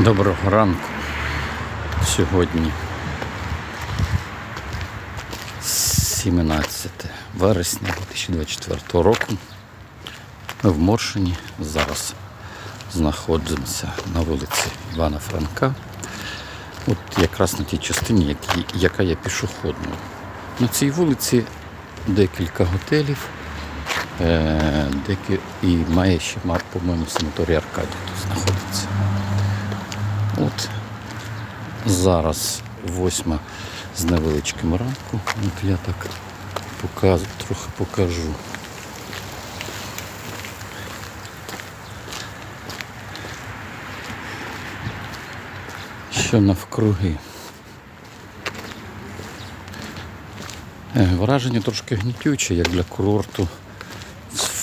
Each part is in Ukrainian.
Доброго ранку. Сьогодні 17 вересня 2024 року. Ми в Моршині зараз знаходимося на вулиці Івана Франка. От якраз на тій частині, яка є пішохідною. На цій вулиці декілька готелів, е, і має ще, по-моєму, санаторій Аркадій тут знаходиться. От зараз восьма з невеличким ранку. От я так покажу, трохи покажу. Що навкруги. Враження трошки гнітюче, як для курорту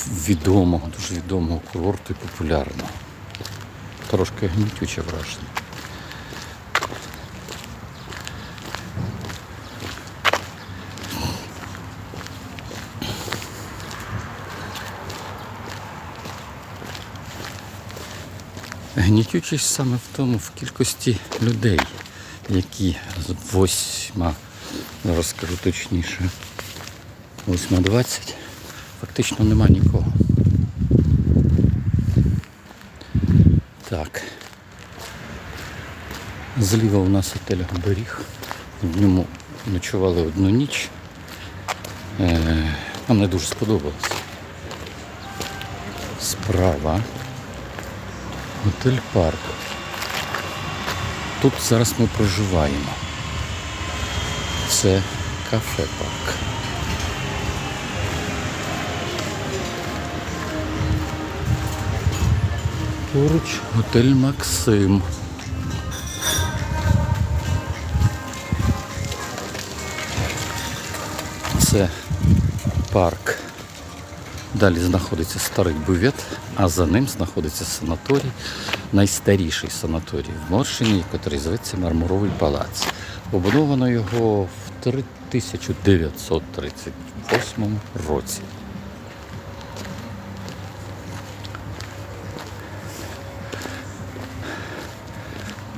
відомого, дуже відомого курорту і популярного. Трошки гнітюче враження. Гнітючість саме в тому, в кількості людей, які з восьма, зараз скажу точніше, 8.20, фактично нема нікого. Так. Зліва у нас готель Беріг. В ньому ночували одну ніч. Е, нам не дуже сподобалось. Справа. Готель Парк. Тут зараз ми проживаємо. Це кафе парк. Поруч готель Максим. Це парк. Далі знаходиться старий бювет, а за ним знаходиться санаторій, найстаріший санаторій в Моршині, який зветься Мармуровий палац. Побудовано його в 1938 році.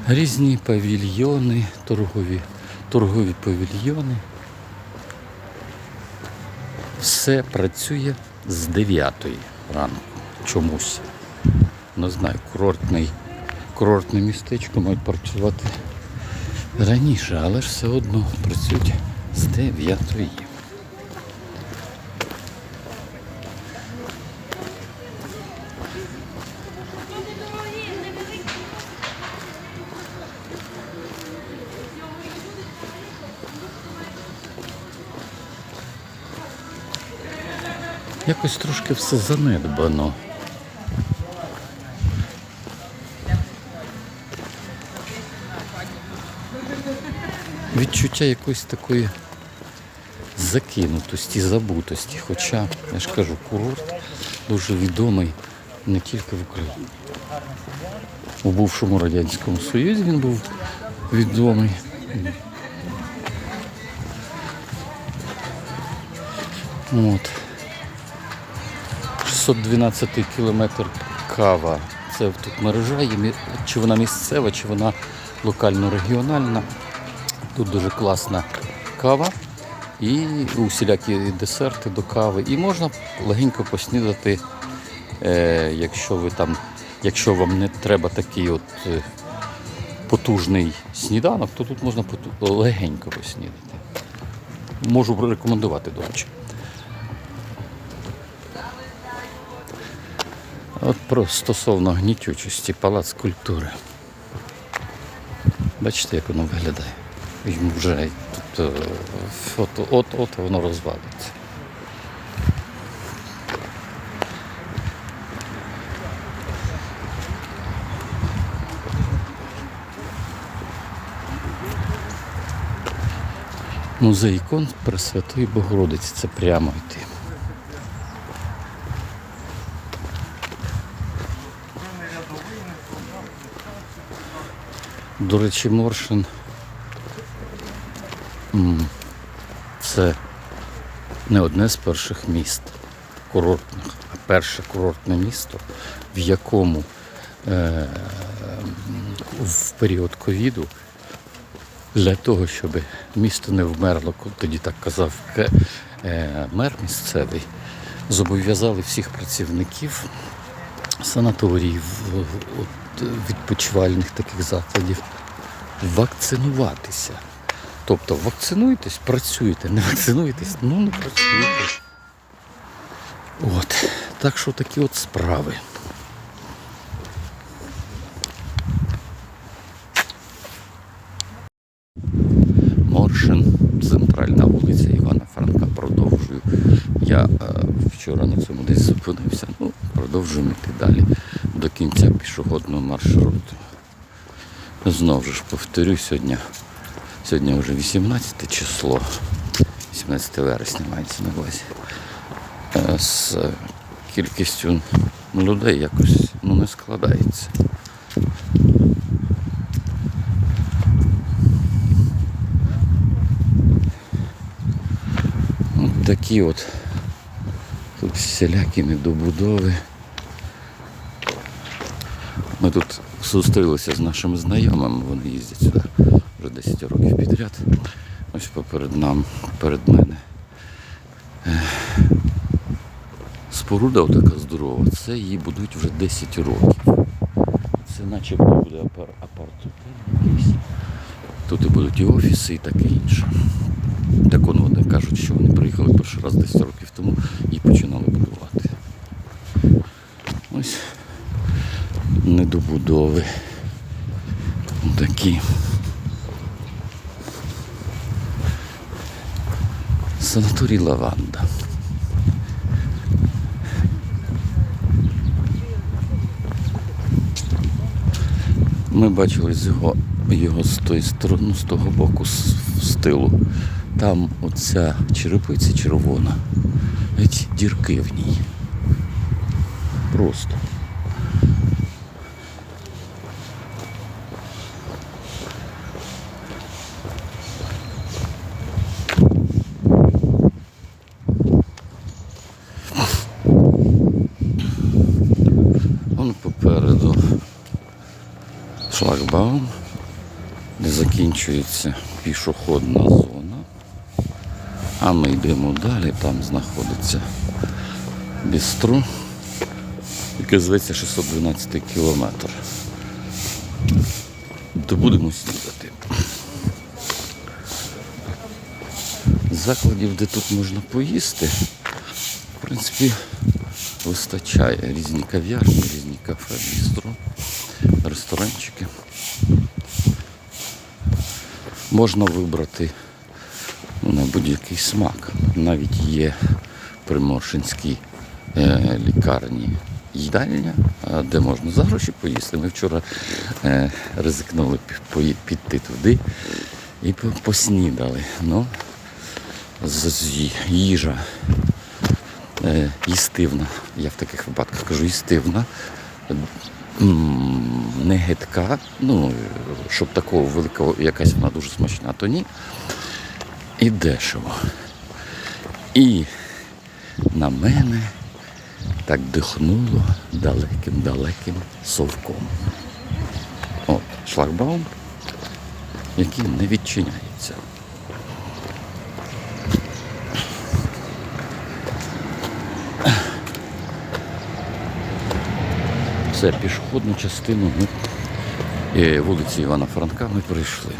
Різні павільйони, торгові, торгові павільйони. Все працює з 9 ранку. Чомусь. Не знаю, курортний, курортне містечко мають працювати раніше, але ж все одно працюють з 9. Якось трошки все занедбано. Відчуття якоїсь такої закинутості, забутості. Хоча, я ж кажу, курорт дуже відомий не тільки в Україні. У бувшому Радянському Союзі він був відомий. От. 612 кілометр кава. Це тут мережа, чи вона місцева, чи вона локально-регіональна. Тут дуже класна кава і усілякі десерти до кави. І можна легенько поснідати, е, якщо ви там, якщо вам не треба такий от е, потужний сніданок, то тут можна легенько поснідати. Можу рекомендувати, до речі. От про стосовно гнітючості палац культури. Бачите, як воно виглядає. Йому вже тут е, от, от, от воно розвалиться. Музей ікон Пресвятої Богородиці. Це прямо йти. До речі, Моршин. Це не одне з перших міст курортних, а перше курортне місто, в якому е, в період ковіду для того, щоб місто не вмерло, тоді так казав е, мер місцевий, зобов'язали всіх працівників санаторіїв, відпочивальних таких закладів вакцинуватися. Тобто вакцинуйтесь, працюйте, не вакцинуєтесь, ну не працюйте. От. Так що такі от справи. Моршин, центральна вулиця Івана Франка. Продовжую. Я е, вчора на цьому десь зупинився. Ну, продовжуємо йти далі до кінця пішохідного маршруту. Знову ж повторю, сьогодні, сьогодні вже 18 число, 18 вересня мається на увазі. Е, З кількістю людей якось ну, не складається. От такі от тут всілякі недобудови. Ми тут зустрілися з нашими знайомими, вони їздять сюди вже 10 років підряд. Ось поперед нам, перед мене. Споруда отака здорова. Це її будуть вже 10 років. Це начебто буде апар- апартамент. Тут і будуть і офіси, і таке інше. Так воно вони кажуть, що вони приїхали перший раз 10 років тому і починали будувати. Ось недобудови. Такі. Санаторій Лаванда. Ми бачили з його, його з тої сторони, з того боку з, з тилу. Там оця черепиця червона. Геть дірки в ній. Просто. Шлагбаум, де закінчується пішохідна зона. А ми йдемо далі, там знаходиться бістро, яке зветься 612 кілометр. То будемо снідати. Закладів, де тут можна поїсти, в принципі, вистачає. Різні кав'ярні, різні кафе, бістро, ресторанчики. Можна вибрати ну, на будь-який смак. Навіть є при Моршинській е, лікарні їдальня, де можна за гроші поїсти. Ми вчора е, ризикнули піти туди і поснідали. Ну, з їжа е, їстивна. Я в таких випадках кажу їстивна. Не гидка, ну, щоб такого великого, якась вона дуже смачна, то ні. І дешево. І на мене так дихнуло далеким-далеким совком. От, шлагбаум, який не відчиняється. Все, частину ми, е, вулиці Івана Франка ми пройшли.